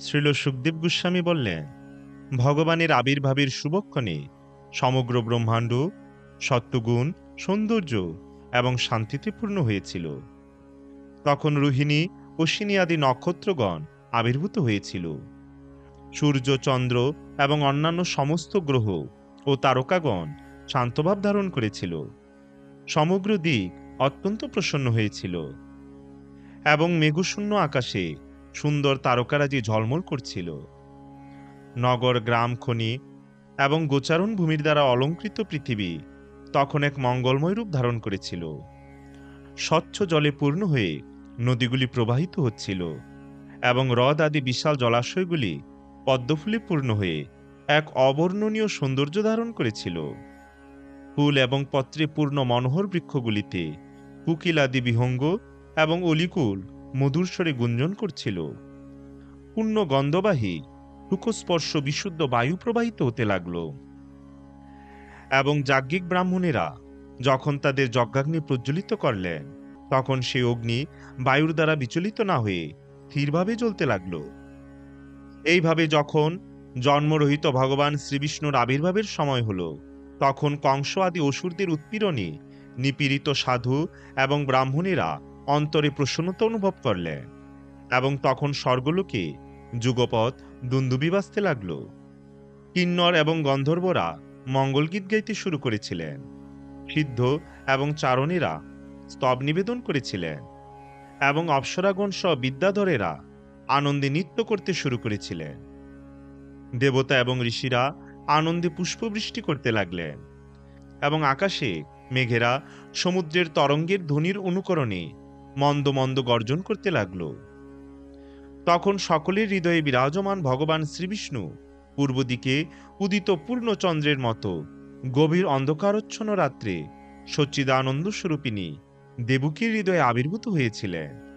শ্রীল সুখদেব গোস্বামী বললেন, ভগবানের আবির্ভাবের শুভক্ষণে সমগ্র ব্রহ্মাণ্ড সত্যগুণ সৌন্দর্য এবং শান্তিতে পূর্ণ হয়েছিল। তখন রোহিণী, অশ্বিনী আদি নক্ষত্রগণ আবির্ভূত হয়েছিল। সূর্য, চন্দ্র এবং অন্যান্য সমস্ত গ্রহ ও তারকাগণ শান্তভাব ধারণ করেছিল। সমগ্র দিক অত্যন্ত প্রসন্ন হয়েছিল এবং মেঘশূন্য আকাশে সুন্দর তারকারাজি ঝলমল করছিল। নগর, গ্রাম, খনি এবং গোচারণ ভূমির দ্বারা অলঙ্কৃত পৃথিবী তখন এক মঙ্গলময় রূপ ধারণ করেছিল। স্বচ্ছ জলে পূর্ণ হয়ে নদীগুলি প্রবাহিত হচ্ছিল এবং হ্রদ আদি বিশাল জলাশয়গুলি পদ্মফুলে পূর্ণ হয়ে এক অবর্ণনীয় সৌন্দর্য ধারণ করেছিল। ফুল এবং পত্রে পূর্ণ মনোহর বৃক্ষগুলিতে কুকিল আদি বিহঙ্গ এবং অলিকুল মধুর স্বরে গুঞ্জন করছিল। পূর্ণ গন্ধবাহী সুখস্পর্শ বিশুদ্ধ বায়ু প্রবাহিত হতে লাগল। এবং যাজ্ঞিক ব্রাহ্মণেরা যখন তাদের যজ্ঞাগ্নি প্রজ্বলিত করলেন, তখন সেই অগ্নি বায়ুর দ্বারা বিচলিত না হয়ে স্থিরভাবে জ্বলতে লাগল। এইভাবে যখন জন্মরহিত ভগবান শ্রীবিষ্ণুর আবির্ভাবের সময় হল, তখন কংস আদি অসুরদের উৎপীড়নে নিপীড়িত সাধু এবং ব্রাহ্মণেরা অন্তরে প্রসন্নতা অনুভব করলেন এবং তখন স্বর্গলোকে যুগপথ দুন্দুবি বাজতে লাগল। কিন্নর এবং গন্ধর্বরা মঙ্গলগীত গাইতে শুরু করেছিলেন। সিদ্ধ এবং চারণেরা স্তব নিবেদন করেছিলেন এবং অপ্সরাগণ সহ বিদ্যাধরেরা আনন্দে নৃত্য করতে শুরু করেছিলেন। দেবতা এবং ঋষিরা আনন্দে পুষ্পবৃষ্টি করতে লাগলেন এবং আকাশে মেঘেরা সমুদ্রের তরঙ্গের ধ্বনির অনুকরণে মন্দ মন্দ গর্জন করতে লাগল। তখন সকলের হৃদয়ে বিরাজমান ভগবান শ্রীবিষ্ণু পূর্ব দিকে উদিত পূর্ণচন্দ্রের মতো গভীর অন্ধকারচ্ছন্ন রাত্রে সচ্চিদানন্দ স্বরূপিনী দেবকীর হৃদয়ে আবির্ভূত হয়েছিলেন।